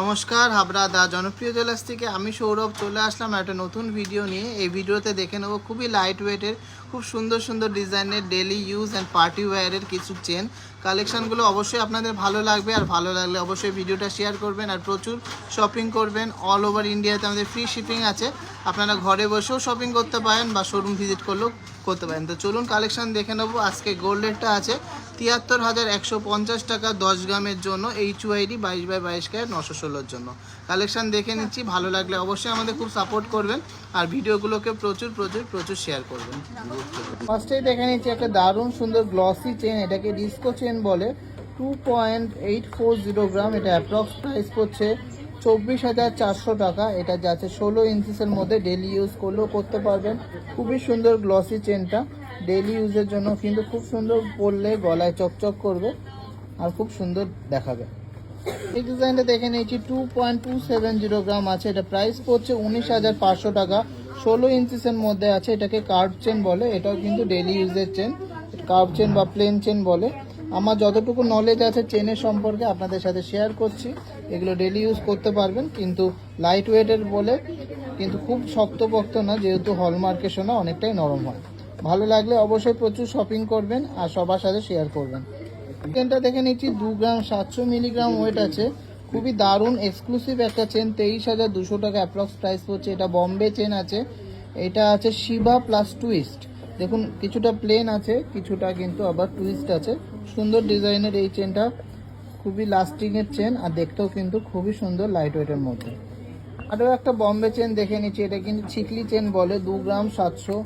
নমস্কার, হাবড়া দা জনপ্রিয় জেলাস থেকে আমি সৌরভ চলে আসলাম একটা নতুন ভিডিও নিয়ে। এই ভিডিওতে দেখে নেব খুবই লাইট ওয়েটের খুব সুন্দর সুন্দর ডিজাইনের ডেলি ইউজ অ্যান্ড পার্টি ওয়্যারের কিছু চেন কালেকশানগুলো অবশ্যই আপনাদের ভালো লাগবে আর ভালো লাগলে অবশ্যই ভিডিওটা শেয়ার করবেন আর প্রচুর শপিং করবেন। অল ওভার ইন্ডিয়াতে আমাদের ফ্রি শিপিং আছে। আপনারা ঘরে বসেও শপিং করতে পারেন বা শোরুম ভিজিট করলেও করতে পারেন। তো চলুন কালেকশন দেখে নেব। আজকে গোল্ড রেটটা আছে। তিয়াত্তর হাজার একশো পঞ্চাশ টাকা দশ গ্রামের জন্য এইচ ওয়াইডি বাইশ বাই বাইশ ক্যারেট নশো ষোলোর জন্য। কালেকশন দেখে নিচ্ছি, ভালো লাগলে অবশ্যই আমাদের খুব সাপোর্ট করবেন আর ভিডিওগুলোকে প্রচুর প্রচুর প্রচুর শেয়ার করবেন। ফার্স্টেই দেখে নিচ্ছি একটা দারুণ সুন্দর গ্লসি চেন এটাকে ডিস্কো চেন বলে। Two point eight four zero gram এটা অ্যাপ্রক্স প্রাইস করছে চব্বিশ হাজার চারশো টাকা। এটা যাচ্ছে ষোলো ইঞ্চিসের মধ্যে ডেলি ইউজ করলেও করতে পারবেন। খুবই সুন্দর গ্লসি চেনটা ডেলি ইউজের জন্য কিন্তু খুব সুন্দর পরলে গলায় চকচক করবে আর খুব সুন্দর দেখাবে। এই ডিজাইনটা দেখে নিয়েছি two point two seven zero gram আছে। এটা প্রাইস পড়ছে উনিশ হাজার পাঁচশো টাকা। ষোলো ইঞ্চিসের মধ্যে আছে। এটাকে কার্ভ চেন বলে। এটাও কিন্তু ডেলি ইউজের চেন কার্ভ চেন বা প্লেন চেন বলে। আমার যতটুকু নলেজ আছে চেনের সম্পর্কে আপনাদের সাথে শেয়ার করছি। এগুলো ডেলি ইউজ করতে পারবেন, কিন্তু লাইট ওয়েটের বলে কিন্তু খুব শক্তপোক্ত না, যেহেতু হলমার্কের সোনা অনেকটাই নরম হয়। ভালো লাগলে অবশ্যই প্রচুর শপিং করবেন আর সবার সাথে শেয়ার করবেন। চেনটা দেখে নিচ্ছি, দু গ্রাম সাতশো মিলিগ্রাম ওয়েট আছে। খুবই দারুণ এক্সক্লুসিভ একটা চেন তেইশ হাজার দুশো টাকা অ্যাপ্রক্স প্রাইস পড়ছে। এটা বম্বে চেন আছে। এটা আছে শিবা প্লাস টুইস্ট দেখুন, কিছুটা প্লেন আছে, কিছুটা কিন্তু আবার টুইস্ট আছে। সুন্দর ডিজাইনের এই চেনটা খুবই লাস্টিং এর চেন আর দেখতেও কিন্তু খুবই সুন্দর লাইট ওয়েটের মধ্যে। আরও একটা বম্বে চেন দেখে নিচ্ছি, এটা কিন্তু ছিকলি চেন বলে, দু গ্রাম সাতশো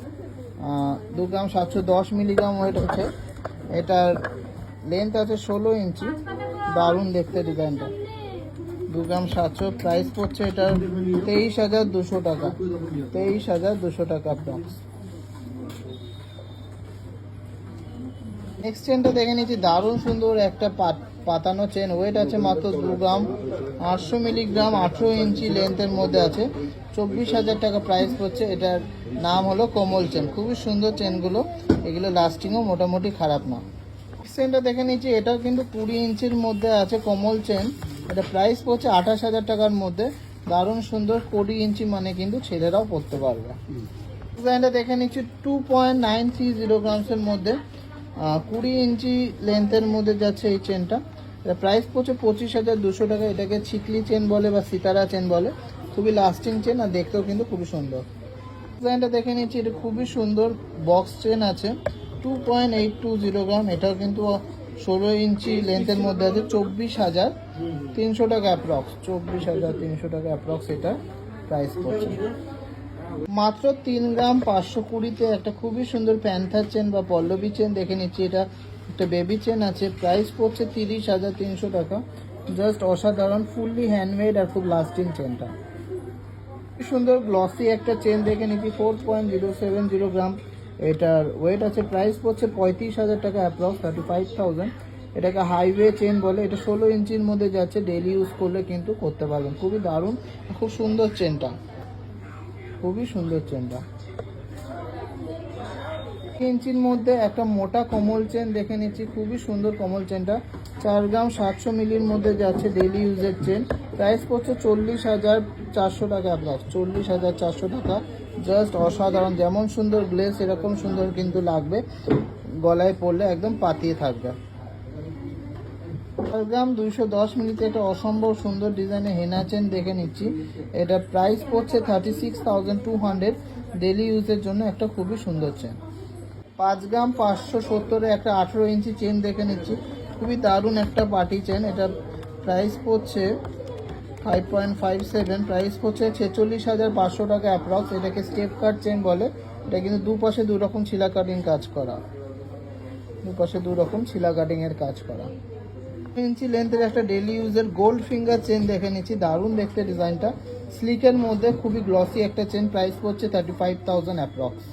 দু গ্রাম সাতশো দশ মিলিগ্রাম ওয়েট আছে এটার লেন্থ আছে ষোলো ইঞ্চি দারুণ দেখতে ডিজাইনটা দু গ্রাম সাতশো প্রাইস পড়ছে এটার তেইশ হাজার দুশো টাকা, তেইশ হাজার দুশো টাকা প্রাইস নেক্সট চেনটা দেখে নিচ্ছি, দারুণ সুন্দর একটা পাত- পাতানো চেন ওয়েট আছে মাত্র দু গ্রাম, আটশো মিলিগ্রাম আঠেরো ইঞ্চি লেন্থের মধ্যে আছে। চব্বিশ হাজার টাকা প্রাইস পড়ছে। এটার নাম হলো কোমল চেন খুবই সুন্দর চেনগুলো এগুলো লাস্টিংও মোটামুটি খারাপ না। চেনটা দেখে নিচ্ছি, এটাও কিন্তু কুড়ি ইঞ্চির মধ্যে আছে কোমল চেন এটা প্রাইস পড়ছে আঠাশ হাজার টাকার মধ্যে। দারুণ সুন্দর কুড়ি ইঞ্চি মানে কিন্তু ছেলেরাও পড়তে পারবে। ডিজাইনটা দেখে নিচ্ছি two point nine three zero গ্রামসের মধ্যে। কুড়ি ইঞ্চি লেন্থের মধ্যে যাচ্ছে এই চেনটা প্রাইস পড়ছে পঁচিশ হাজার দুশো টাকা। এটাকে ছিকলি চেন বলে বা সিতারা চেন বলে। খুবই লাস্টিং চেন আর দেখতেও কিন্তু খুবই সুন্দর। ডিজাইনটা দেখে নিচ্ছি। এটা খুবই সুন্দর বক্স চেন আছে। Two point eight two zero gram এটাও কিন্তু ষোলো ইঞ্চি লেন্থের মধ্যে আছে। চব্বিশ হাজার তিনশো টাকা অ্যাপ্রক্স চব্বিশ হাজার তিনশো টাকা অ্যাপ্রক্স এটা প্রাইস পড়ছে। মাত্র তিন গ্রাম পাঁচশো কুড়িতে একটা খুবই সুন্দর প্যান্থার চেন বা পল্লবী চেন দেখে নিচ্ছি। এটা একটা বেবি চেন আছে। প্রাইস পড়ছে তিরিশ হাজার তিনশো টাকা। জাস্ট অসাধারণ ফুললি হ্যান্ডমেড আর খুব লাস্টিং চেনটা। সুন্দর গ্লসি একটা চেন দেখে নিচ্ছি। Four point zero seven zero gram. এটার ওয়েট আছে প্রাইস পড়ছে পঁয়ত্রিশ হাজার টাকা অ্যাপ্রক্স থার্টি ফাইভ থাউজেন্ড এটাকে হাইওয়ে চেন বলে। এটা ষোলো ইঞ্চির মধ্যে যাচ্ছে ডেলি ইউজ করলে কিন্তু করতে পারবেন। খুবই দারুণ, খুব সুন্দর চেনটা। খুবই সুন্দর চেনটা। ইঞ্চির মধ্যে একটা মোটা কমল চেন দেখে নিচ্ছি, খুবই সুন্দর কমল চেনটা। চার গ্রাম সাতশো মিলির মধ্যে যাচ্ছে ডেলি ইউজের চেন। প্রাইস পড়ছে চল্লিশ হাজার চারশো টাকা আপনার চল্লিশ হাজার চারশো টাকা। জাস্ট অসাধারণ, যেমন সুন্দর গ্লেস এরকম সুন্দর কিন্তু লাগবে। গলায় পড়লে একদম পাতিয়ে থাকবে। চার গ্রাম দুইশো দশ মিনিটে একটা অসম্ভব সুন্দর ডিজাইনের হেনা চেন দেখে নিচ্ছি। এটা প্রাইস পড়ছে thirty six thousand two hundred daily ইউজের জন্য একটা খুবই সুন্দর চেন। পাঁচ গ্রাম পাঁচশো সত্তরে একটা আঠেরো ইঞ্চি চেন দেখে নিচ্ছি। খুবই দারুণ একটা পার্টি চেন। এটা প্রাইস পড়ছে five point five seven price পড়ছে ছেচল্লিশ হাজার পাঁচশো টাকা অ্যাপ্রক্স এটাকে স্টেপ কাট চেন বলে। এটা কিন্তু দুপাশে দু রকম ছিলা কাটিং কাজ করা। দুপাশে দু রকম ছিলা কাটিং এর কাজ করা। ইঞ্চি লেন্থের একটা ডেলি ইউজের গোল্ড ফিঙ্গার চেন দেখে নিচ্ছি। দারুণ দেখতে ডিজাইনটা। স্লিকের মধ্যে খুবই গ্লসি একটা চেন প্রাইস পড়ছে থার্টি ফাইভ থাউজেন্ড অ্যাপ্রক্স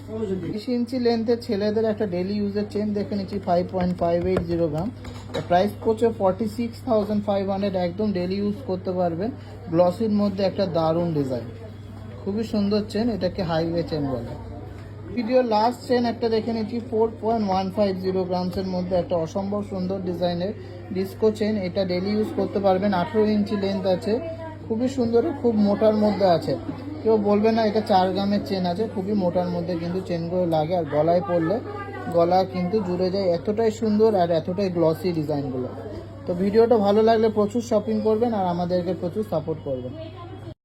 বিশ ইঞ্চি লেন্থের ছেলেদের একটা ডেলি ইউজের চেন দেখে নিচ্ছি five point five eight zero gram price পড়ছে forty six thousand five hundred একদম ডেলি ইউজ করতে পারবেন। গ্লসির মধ্যে একটা দারুণ ডিজাইন খুবই সুন্দর চেন এটাকে হাইওয়ে চেন বলে। ভিডিও লাস্ট চেন একটা দেখে নিচ্ছি four point one five zero গ্রামসের মধ্যে একটা অসম্ভব সুন্দর ডিজাইনের ডিস্কো চেন এটা ডেলি ইউজ করতে পারবেন, আঠেরো ইঞ্চি লেন্থ আছে, খুবই সুন্দর খুব মোটার মধ্যে আছে। কেউ বলবে না, এটা চার গ্রামের চেন আছে, খুবই মোটার মধ্যে কিন্তু চেনগুলো লাগে, আর গলায় পড়লে গলা কিন্তু জুড়ে যায়, এতটাই সুন্দর আর এতটাই গ্লসি ডিজাইনগুলো তো ভিডিওটা ভালো লাগলে প্রচুর শপিং করবেন, আর আমাদেরকে প্রচুর সাপোর্ট করবেন।